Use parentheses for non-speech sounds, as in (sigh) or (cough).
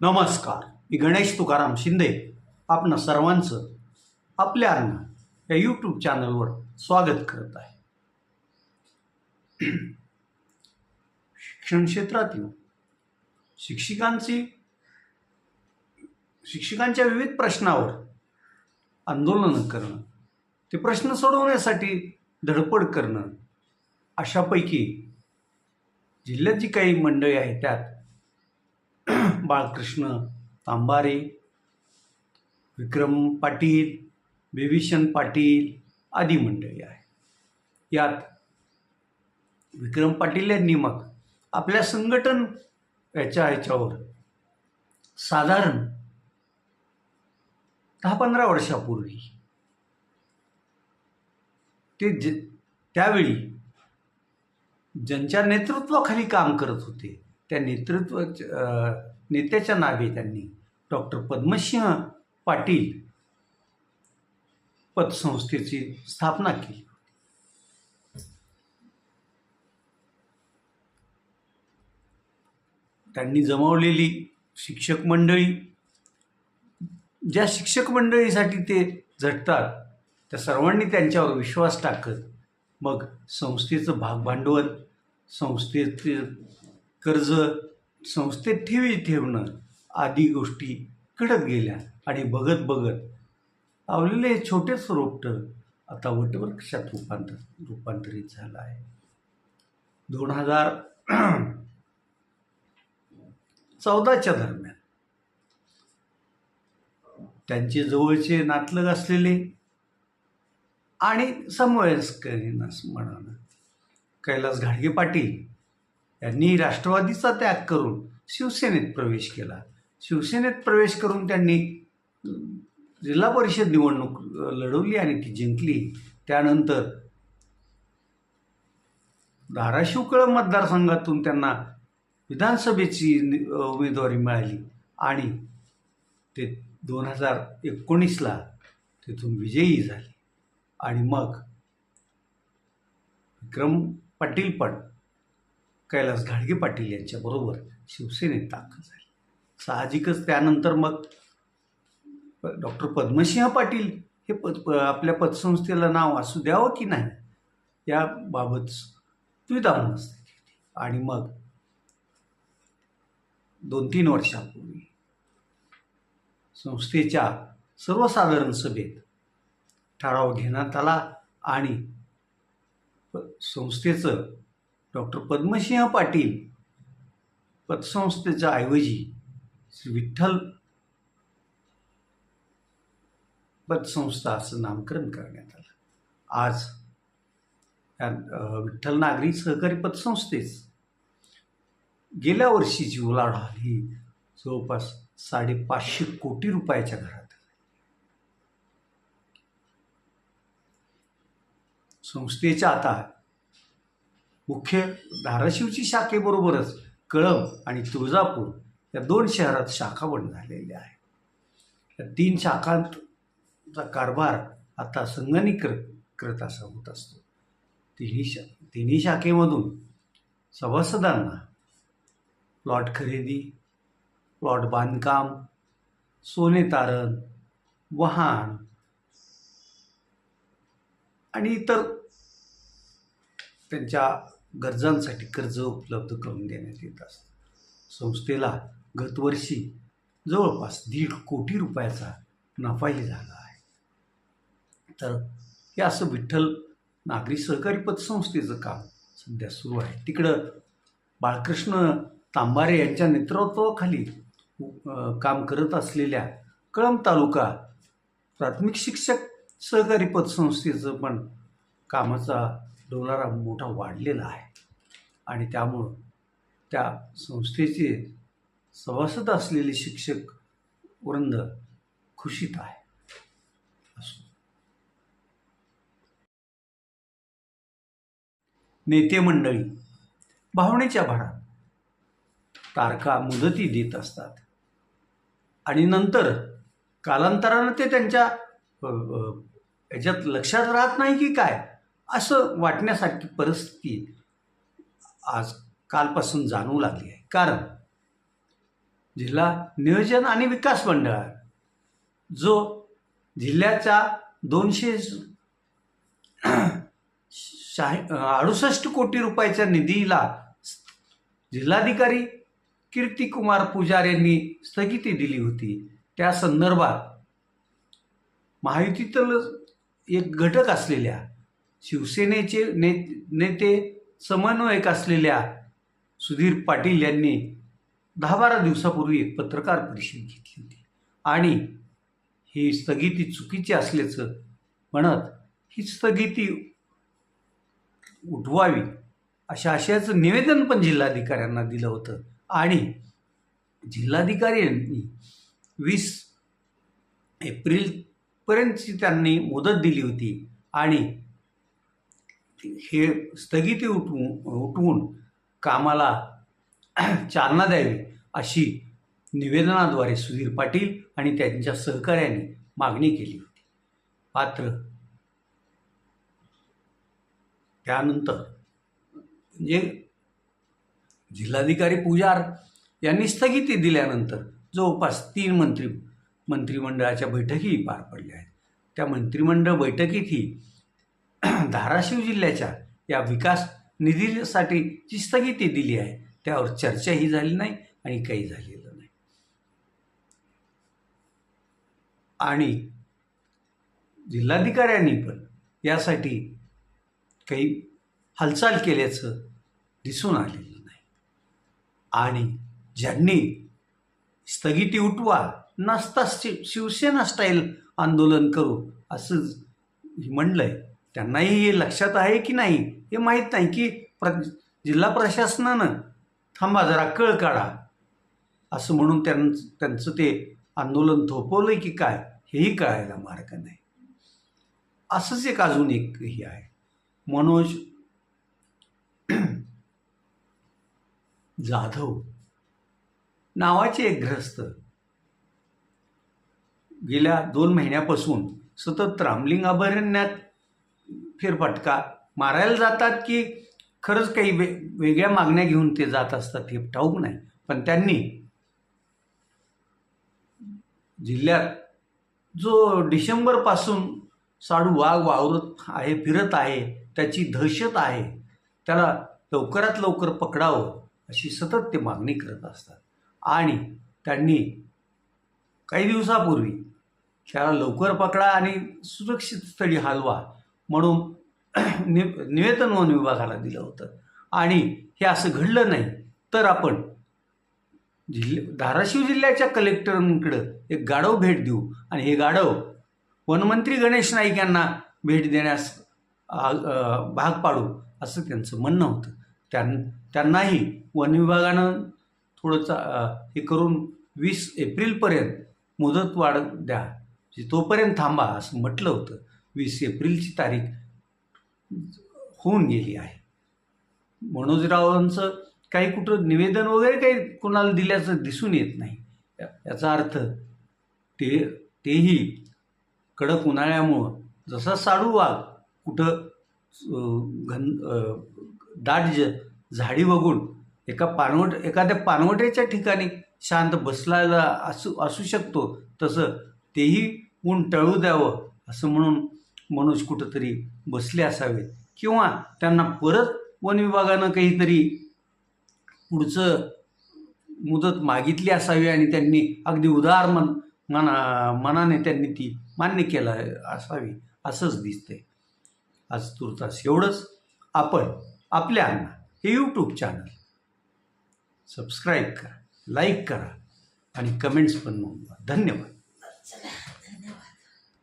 नमस्कार. मी गणेश तुकाराम शिंदे. आपण सर्वांचं आपल्या अन्न या यूट्यूब चॅनलवर स्वागत करत आहे. शिक्षण क्षेत्रातील शिक्षिकांची शिक्षकांच्या विविध प्रश्नावर आंदोलनं करणं ते प्रश्न सोडवण्यासाठी धडपड करणं अशापैकी जिल्ह्यात जी काही मंडळी आहेत त्यात बाळकृष्ण तांबारे विक्रम पाटील विभीषण पाटील आदी मंडळी आहे यात विक्रम पाटील यांनी मग आपल्या संघटन याच्या ह्याच्यावर साधारण दहा पंधरा वर्षापूर्वी ते ज त्यावेळी ज्यांच्या नेतृत्वाखाली काम करत होते त्या नेतृत्व नेत्याच्या नावे त्यांनी डॉक्टर पद्मसिंह पाटील पतसंस्थेची स्थापना केली. त्यांनी जमवलेली शिक्षक मंडळी ज्या शिक्षक मंडळीसाठी ते झटतात त्या सर्वांनी त्यांच्यावर विश्वास टाकत मग संस्थेचं भागभांडवल संस्थेचे कर्ज संस्थेत ठेवी ठेवणं आदी गोष्टी घडत गेल्या आणि बघत बघत आवलेले हे छोटेच रोपटं आता वटवृक्षात रूपांतर रूपांतरित झालं आहे. दोन हजार चौदाच्या दरम्यान त्यांचे जवळचे नातलग असलेले आणि समवयस्करीन म्हणा कैलास घाडगे पाटील यांनी राष्ट्रवादीचा त्याग करून शिवसेनेत प्रवेश केला. शिवसेनेत प्रवेश करून त्यांनी जिल्हा परिषद निवडणूक लढवली आणि ती जिंकली. त्यानंतर धाराशिव कळंब मतदारसंघातून त्यांना विधानसभेची उमेदवारी मिळाली आणि ते दोन हजार एकोणीसला तिथून विजयी झाले. आणि मग विक्रम पाटील पण कैलास घाडगे पाटील यांच्याबरोबर शिवसेनेत दाखल झाले. साहजिकच त्यानंतर मग डॉक्टर पद्मसिंह पाटील हे पद प- आपल्या पतसंस्थेला नाव असू द्यावं की नाही याबाबत दुविधा असते आणि मग दोन तीन वर्षापूर्वी संस्थेच्या सर्वसाधारण सभेत ठराव घेण्यात आला आणि संस्थेचं डॉक्टर पद्मसिंह पाटील पतसंस्थेच्या ऐवजी श्री विठ्ठल पतसंस्था असं नामकरण करण्यात आलं. आज या विठ्ठल नागरी सहकारी पतसंस्थेस गेल्या वर्षीची उलाढाल ही जवळपास साडेपाचशे कोटी रुपयाच्या घरात संस्थेच्या आता मुख्य धाराशिवची शाखेबरोबरच कळंब आणि तुळजापूर या दोन शहरात शाखा बंद झालेल्या आहेत. या तीन शाखांचा कारभार आता संगणीकृत असा होत असतो. तिन्ही शा तिन्ही शाखेमधून सभासदांना प्लॉट खरेदी प्लॉट बांधकाम सोने तारण वाहन आणि इतर त्यांच्या गरजांसाठी कर्ज उपलब्ध करून देण्यात येत असतं. संस्थेला गतवर्षी जवळपास दीड कोटी रुपयाचा नफाही झाला आहे. तर हे असं विठ्ठल नागरी सहकारी पतसंस्थेचं काम सध्या सुरू आहे. तिकडं बाळकृष्ण तांबारे यांच्या नेतृत्वाखाली काम करत असलेल्या कळंब तालुका प्राथमिक शिक्षक सहकारी पतसंस्थेचं पण कामाचा डोलारा मोठा वाढलेला आहे. आणि त्यामुळं त्या संस्थेचे सभासद असलेले शिक्षक वृंद खुशीत आहे. असो. नेते मंडळी भावनेच्या भरात तारखा मुदती देत असतात. आणि नंतर कालांतरानं ते त्यांच्या याच्यात लक्षात राहत नाही की काय? असं वाटण्यासारखी परिस्थिती आज कालपासून जाणवू लागली आहे. कारण जिल्हा नियोजन आणि विकास मंडळ जो जिल्ह्याचा दोनशे शाही अडुसष्ट कोटी रुपयाच्या निधीला जिल्हाधिकारी कीर्तिकुमार पुजार यांनी स्थगिती दिली होती. त्या संदर्भात महायुतीतलं एक घटक असलेल्या शिवसेनेचे ने नेते समन्वयक असलेल्या सुधीर पाटील यांनी दहा बारा दिवसापूर्वी एक पत्रकार परिषद घेतली होती. आणि ही स्थगिती चुकीची असल्याचं म्हणत ही स्थगिती उठवावी अशा आशयाचं निवेदन पण जिल्हाधिकाऱ्यांना दिलं होतं. आणि जिल्हाधिकारी यांनी वीस एप्रिलपर्यंतची त्यांनी मुदत दिली होती. आणि हे स्थगिती उठवून उठवून कामाला चालना द्यावी अशी निवेदनाद्वारे सुधीर पाटील आणि त्यांच्या सहकार्याने मागणी केली होती. मात्र त्यानंतर म्हणजे जिल्हाधिकारी पुजार यांनी स्थगिती दिल्यानंतर जवळपास तीन मंत्री मंत्रिमंडळाच्या बैठकीही पार पडल्या आहेत. त्या मंत्रिमंडळ बैठकीतही (clears throat) धाराशिव जिल्ह्याच्या या विकास निधीसाठी जी स्थगिती दिली आहे. त्यावर चर्चाही झाली नाही आणि काही झालेलं नाही. आणि जिल्हाधिकाऱ्यांनी पण यासाठी काही हालचाल केल्याचं दिसून आलेलं नाही. आणि ज्यांनी स्थगिती उठवा नसता शि शिवसेना स्टाईल आंदोलन करू असं आहे त्यांनाही हे लक्षात आहे की नाही हे माहीत नाही की प्र जिल्हा प्रशासनानं थांबा जरा कळ काढा. असं म्हणून त्यां त्यांचं ते आंदोलन थोपवलं की काय हेही कळायला मार्ग नाही. असंच एक अजून एक हे आहे. मनोज जाधव नावाचे एक ग्रस्त गेल्या दोन महिन्यापासून सतत रामलिंग अभयारण्यात फेरफटका. मारायला जातात की खरंच काही वे वेगळ्या मागण्या घेऊन ते जात असतात हे ठाऊक नाही. पण त्यांनी जिल्ह्यात जो डिसेंबरपासून साडू वाघ वावरत आहे फिरत आहे त्याची दहशत आहे त्याला लवकरात लवकर पकडावं अशी सतत ते मागणी करत असतात. आणि त्यांनी काही दिवसापूर्वी त्याला लवकर पकडा आणि सुरक्षित स्थळी हलवा. म्हणून (clears throat) नि निवेदन वन विभागाला दिलं होतं. आणि हे असं घडलं नाही तर आपण जिल्हे धाराशिव जिल्ह्याच्या कलेक्टरांकडं एक गाढव भेट देऊ. आणि हे गाढव वनमंत्री गणेश नाईक यांना भेट देण्यास आ- भाग पाडू असं त्यांचं म्हणणं होतं. त्यां त्यांनाही वन विभागानं थोडंसं हे करून वीस एप्रिलपर्यंत मुदत वाढ द्या म्हणजे तोपर्यंत थांबा असं म्हटलं होतं. वीस एप्रिलची तारीख होऊन गेली आहे. मनोजरावांचं काही कुठं निवेदन वगैरे काही कोणाला दिल्याचं दिसून येत नाही. याचा अर्थ ते तेही कडक उन्हाळ्यामुळं जसा साडू वाघ कुठं घन दाट ज झाडी बघून एका पानवट एखाद्या पानवट्याच्या ठिकाणी शांत बसलायला असू असू शकतो तसं तेही ऊन टळू द्यावं असं म्हणून मनोज कुठंतरी बसले असावेत. किंवा त्यांना परत वन विभागानं काहीतरी पुढचं मुदत मागितली असावी आणि त्यांनी अगदी उदार मन मना मनाने त्यांनी ती मान्य केला असावी असंच दिसतंय. आज तुर्तास एवढंच. आपण आपल्या अण्णा हे यूट्यूब चॅनल सबस्क्राईब करा लाईक करा आणि कमेंट्स पण नोंदवा. धन्यवाद.